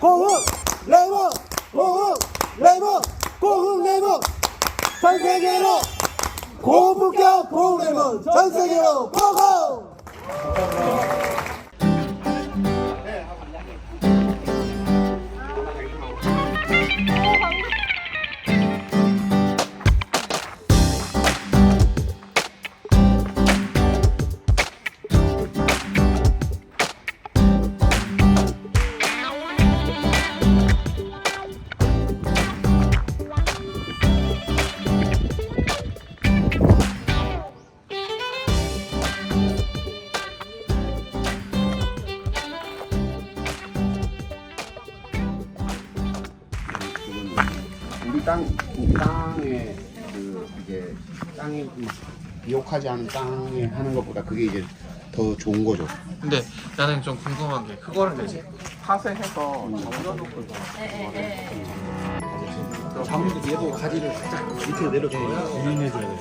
고흥 레몬 고흥 레몬 고흥 레몬 전 세계로 고품격 고흥 레몬 전 세계로 우리 땅, 우리 땅에 그 이제 땅에 그 비옥하지 않은 땅에 하는 것보다 그게 이제 더 좋은 거죠. 근데 나는 좀 궁금한 게 그거를 이제 파쇄해서 잠궈놓고 잠도 얘도 가지를 살짝 밑으로 내려줘야 유인해줘야 돼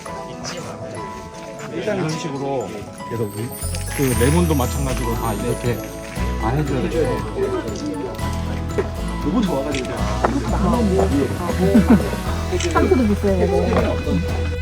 일단 이런 식으로. 계속 그 레몬도 마찬가지로 다 이렇게 안 해줘야 돼. 너무 좋아가지고 상표도 비싸요.